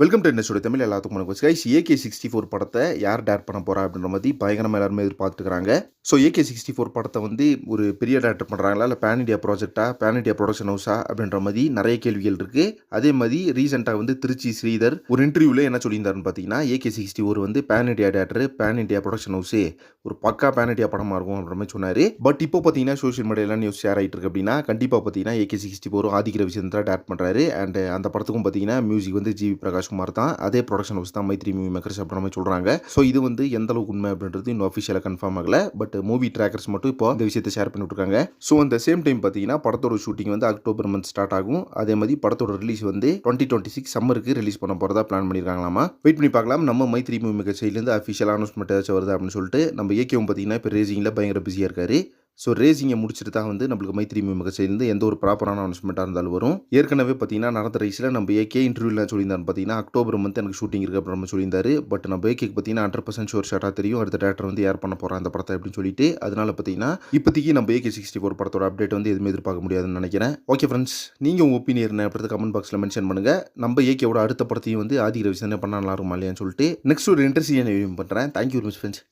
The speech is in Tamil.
வெல்கம் டு என்னோட தமிழ் எல்லாத்துக்கும் வணக்கம். கைஸ் ஏகே சிக்ஸ்டி ஃபோர் படத்தை யார் டேர் பண்ண போறா அப்படின்ற மாதிரி பயங்கரமாக எல்லாருமே எதிர்பார்த்துக்கிறாங்க ஸோ ஏகே சிக்ஸ்டி ஃபோர் படத்தை வந்து ஒரு பெரிய டேரக்டர் பண்ணுறாங்களா இல்லை பேன் இண்டியா ப்ராஜெக்டா பேன் இண்டியா ப்ரொடக்ஷன் ஹவுஸா அப்படின்ற மாதிரி நிறைய கேள்விகள் இருக்குது அதே மாதிரி ரீசெண்டாக வந்து திருச்சி ஸ்ரீதர் ஒரு இன்டர்வியூவில் என்ன சொல்லியிருந்தாருன்னு பார்த்தீங்கன்னா ஏகே சிக்ஸ்டி ஃபோர் வந்து pan India director pan India production house ஒரு பக்கா பேன் இண்டியா படமாக இருக்கும் அப்படின்ற மாதிரி சொன்னார். பட் இப்போ பார்த்தீங்கன்னா சோஷியல் மீடியாவில் நியூஸ் ஷேர் ஆகிட்டு இருக்கு அப்படின்னா கண்டிப்பாக பார்த்தீங்கன்னா ஏகே சிக்ஸ்டி ஃபோர் ஆதிக்கிர விஷயத்தை டேரக்ட் பண்ணுறாரு அண்ட் அந்த படத்துக்கும் பார்த்தீங்கன்னா மியூசிக் வந்து ஜிவி பிரகாஷ் குமார் தான். அதே ப்ரொடக்ஷன் ஹவுஸ் தான் மைத்ரி மூவி மேக்கர்ஸ் அப்படின்ற மாதிரி சொல்கிறாங்க ஸோ இது வந்து எந்த அளவுக்கு உண்மை அப்படின்றது இன்னும் அஃபிஷியலாக கன்ஃபார்ம் ஆகலை. பட் மூவி ட்ராக்கர்ஸ் மட்டும் இப்போ இந்த விஷயத்தை ஷேர் பண்ணி விட்ருக்காங்க ஸோ அந்த சேம் டைம் பார்த்தீங்கன்னா படத்தோட ஷூட்டிங் வந்து அக்டோபர் மந்த் ஸ்டார்ட் ஆகும். அதே மாதிரி படத்தோட ரிலீஸ் வந்து டுவெண்ட்டி டுவெண்ட்டி சிக்ஸ் சம்மருக்கு ரிலீஸ் பண்ண போகிறதா பிளான் பண்ணியிருக்காங்களாமா வெயிட் பண்ணி பார்க்கலாம். நம்ம மைத்ரி மூவி மேக்கர் சைட்லேருந்து அஃபிஷியல் அனௌன்ஸ்மெண்ட் ஏதாச்சும் வருது அப்படின்னு சொல்லிட்டு நம்ம ஏகேவும் பார்த்தீங்கன்னா இப்போ ரேசிங்கில் பயங்கர பிஸியாக இருக்காரு. ஸோ ரேசிங்கை முடிச்சுட்டு தான் வந்து நம்மளுக்கு மைத்ரி மூவி சேர்ந்து எந்த ஒரு ப்ராப்பரான அனௌன்ஸ்மெண்ட்டாக இருந்தாலும் வரும். ஏற்கனவே பார்த்தீங்கன்னா நடந்த ரேஸில் நம்ம ஏகே இன்டர்வியூலாம் சொல்லியிருந்தாரு பார்த்தீங்கன்னா அக்டோபர் மந்த் எனக்கு ஷூட்டிங் இருக்குது அப்படின்னு நம்ம சொல்லியிருந்தாரு. பட் நம்ம ஏகேக்கு பார்த்தீங்கன்னா ஹண்ட்ரட் பர்சன்ட் ஷோர் ஷாட்டாக தெரியும். அடுத்த டேரக்டர் வந்து யார் பண்ண போகிறோம் அந்த படத்தை அப்படின்னு சொல்லிட்டு. அதனால பார்த்தீங்கன்னா இப்போதைக்கு நம்ம ஏகே சிக்ஸ்டி ஃபோர் படத்தோட அப்டேட் வந்து எதுவுமே எதிர்பார்க்க முடியாதுன்னு நினைக்கிறேன். ஓகே ஃப்ரெண்ட்ஸ் நீங்கள் உங்கள் ஒப்பீனியர் என்ன அப்படின்றத கமெண்ட் பாக்ஸில் மென்ஷன் பண்ணுங்கள் நம்ம ஏகேவோட அடுத்த படத்தையும் வந்து ஆதி ரவிசன் பண்ண நல்லா இருக்குமா இல்லையான்னு சொல்லிட்டு. நெக்ஸ்ட் ஒரு இன்ட்ரெஸ்டிங் பண்ணுறேன் தேங்க்யூ வெரி மச் ஃப்ரெண்ட்ஸ்